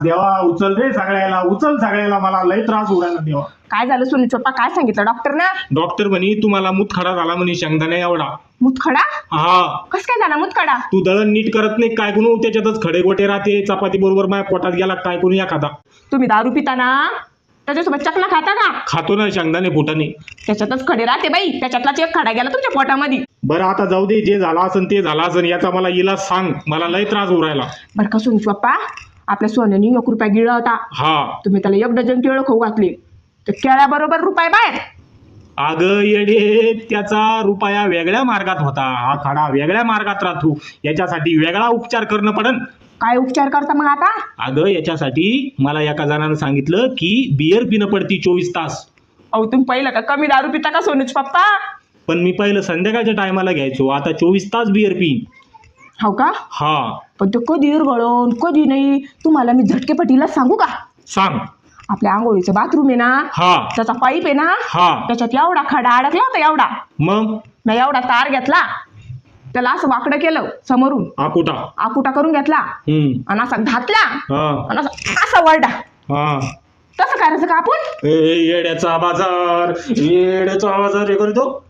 देवा उचल रे सगळ्याला उचल सगळ्याला मला लय त्रास उडायला देवा. काय झालं सोनू चोप्पा काय सांगितलं? डॉक्टरना डॉक्टर म्हणे तुम्हाला मुतखडा झाला म्हणे शेंगदाणे एवढा. मुतखडा? हा. कस काय झाला मुतखडा? तू दळण नीट करत नाही काय कोणू त्याच्यातच खडे गोटे राहते चपाती बरोबर माझ्या पोटात गेला काय कोणी एखादा? तुम्ही दारू पिता ना त्याच्यासोबत चकला खाता का? खातो ना शेंगदाणे फुटाने. त्याच्यातच खडे राहते बाई त्याच्यातलाच एक खडा गेला तुमच्या पोटामध्ये. बरं आता जाऊ दे जे झालं असन ते झालं असन याचा मला इलाज सांग मला लय त्रास उरायला बरं का सोनू चोप्पा आपल्या सोन्याने एक रुपया गिळला होता. हा. तुम्ही त्याला एक डझन केळं खाऊ घातले. तर केळ्याबरोबर रुपये बाहेर. अगं येडे त्याचा रुपया वेगळ्या मार्गात होता. हा खडा वेगळ्या मार्गात राहतो. याच्यासाठी वेगळा उपचार करणं पडन. काय उपचार करता मग आता? अगं याच्यासाठी मला एका जणानं सांगितलं की बियर पिणं पडती चोवीस तास. अहो तुम्ही पहिलं का कमी दारू पिता का सोनूच पप्पा? पण मी पहिलं संध्याकाळच्या टायमाला घ्यायचो. आता चोवीस तास बियर पिन हो का? हा. पण ते कधी इरगळून कधी नाही? तुम्हाला मी झटकेपटीला सांगू का? सांग. आपल्या आंघोळीचं बाथरूम आहे ना हा. त्याचा पाईप आहे ना हा. त्याच्यात एवढा खडा अडकला होता एवढा. मग? मी एवढा तार घेतला त्याला असं वाकडं केलं समोरून. आकुटा. आकुटा करून घेतला. हम्म. आणि असा घातला. हा. आणि असा असा वरडा. हा. तसं करायचं का आपण? ए येड्याचा बाजार येड्याचा बाजार हे करतो